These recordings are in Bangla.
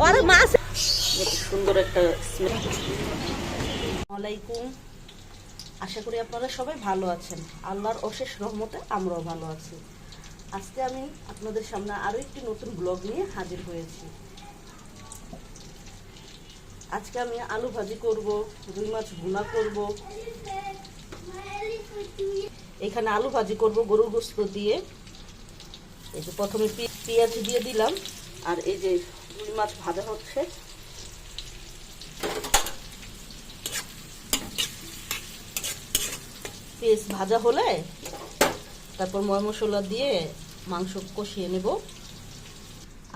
ওরা মাছ। সুন্দর একটা আলাইকুম আশা করি আপনারা সবাই ভালো আছেন। আল্লাহর অশেষ রহমতে আমরাও ভালো আছি। আজকে আমি আপনাদের সামনে আরও একটি নতুন ব্লগ নিয়ে হাজির হয়েছি। আজকে আমি আলু ভাজি করব রুই মাছ ভুনা করব। এখানে আলু ভাজি করব গরুর গোস্ত দিয়ে। এই যে প্রথমে পেঁয়াজ দিয়ে দিলাম। আর এই যে রুই মাছ ভাজা হচ্ছে। পেঁয়াজ ভাজা হলে তারপর ময় মশলা দিয়ে মাংস কষিয়ে নেব।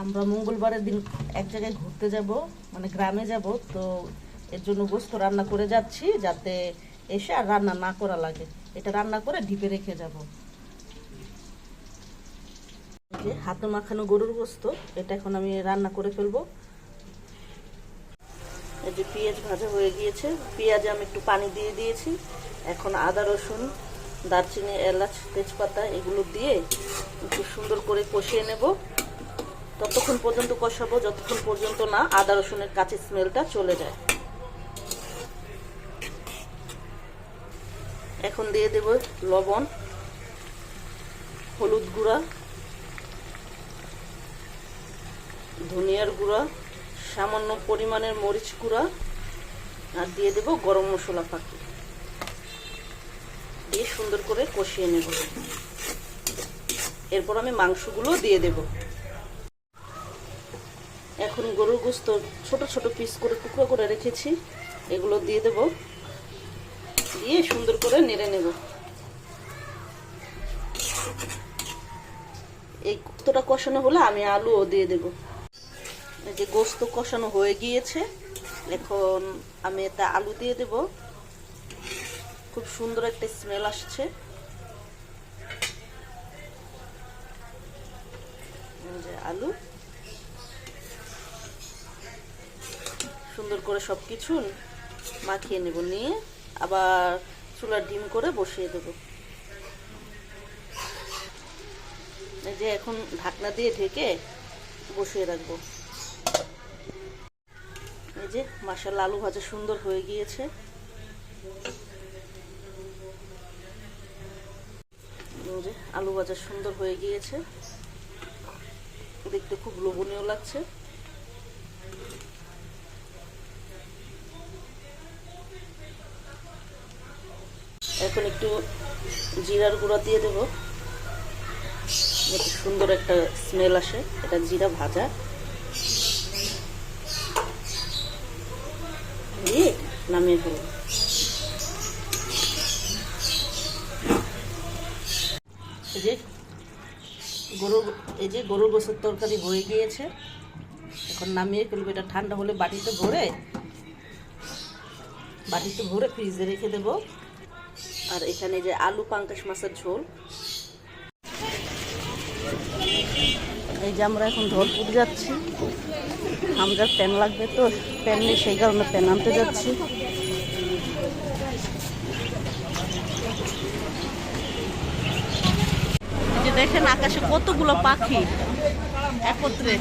আমরা মঙ্গলবারের দিন এক জায়গায় ঘুরতে যাব মানে গ্রামে যাব, তো এর জন্য গোস্ত রান্না করে যাচ্ছি যাতে এসে আর রান্না না করা লাগে। এটা রান্না করে ঢিপে রেখে যাব। যে হাতে মাখানো গরুর গোস্ত, এটা এখন আমি রান্না করে ফেলব। এই যে পেঁয়াজ ভাজা হয়ে গিয়েছে, পেঁয়াজে আমি একটু পানি দিয়ে দিয়েছি। এখন আদা, রসুন, দারচিনি, এলাচ, তেজপাতা এগুলো দিয়ে একটু সুন্দর করে কষিয়ে নেব। ততক্ষণ পর্যন্ত কষাবো, যতক্ষণ পর্যন্ত না আদা, রসুনের কাঁচি স্মেলটা চলে যায়। এখন দিয়ে দেব লবণ, হলুদ গুঁড়া ধনিয়ার গুঁড়া, সামান্য পরিমাণের মরিচ গুঁড়া, আর দিয়ে দেব গরম মশলা পাখি দিয়ে সুন্দর করে কষিয়ে নেব। এরপর আমি মাংসগুলো দিয়ে দেব। এখন গরুর গোস্ত ছোট ছোট পিস করে টুকরো করে রেখেছি, এগুলো দিয়ে দেব। দিয়ে সুন্দর করে নেড়ে নেব। এই কুক্তটা কষানো হলে আমি আলুও দিয়ে দেব। যে গোস্ত কষানো হয়ে গিয়েছে, এখন আমি এটা আলু দিয়ে দেব। খুব সুন্দর একটা স্মেল আসছে। আলু। সুন্দর করে সব কিছু মাখিয়ে নেব, নিয়ে আবার চুলার ডিম করে বসিয়ে দেব। যে এখন ঢাকনা দিয়ে ঢেকে বসিয়ে রাখব। যে মাসাল আলু ভাজা সুন্দর হয়ে গিয়েছে। যে আলু ভাজা সুন্দর হয়ে গিয়েছে। দেখতে খুব লোভনীয় লাগছে। এখন একটু জিরার গুঁড়া দিয়ে দেবো। সুন্দর একটা স্মেল আসে। এটা জিরা ভাজা। দিয়ে নামিয়ে ফেলব। এই যে গরুর এই যে গরুর গোসের তরকারি হয়ে গিয়েছে। এখন নামিয়ে ফেলব। এটা ঠান্ডা হলে বাটিতে ভরে বাটিতে ভরে ফ্রিজে রেখে দেবো। আর এখানে যে আলু, পাঙ্কাশ মাছের ঝোল। এই যে আমরা এখন ধরপুর যাচ্ছি। আমাদের প্যান লাগবে তো, প্যান নেই, সেই কারণে প্যান আনতে যাচ্ছি। দেখেন আকাশে কতগুলো পাখি একত্রে।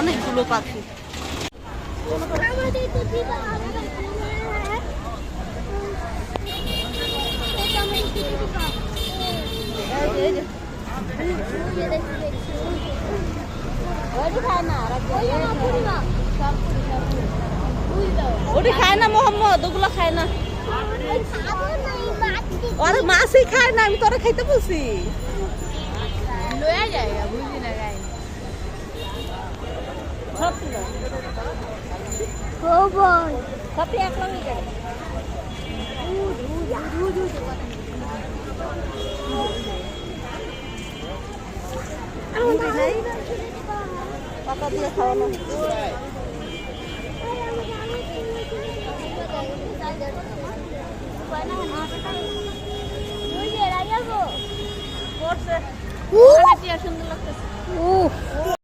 অনেকগুলো পাখি। ওটি খায় না মোহাম্মদ ওগুলো খায় না। ওরা মাছই খায় না আমি তোরা খাইতে বলছি। সত্যি লঙ্গি যায় পাতা দিয়ে খাওয়ানো করছে সুন্দর লাগতেছে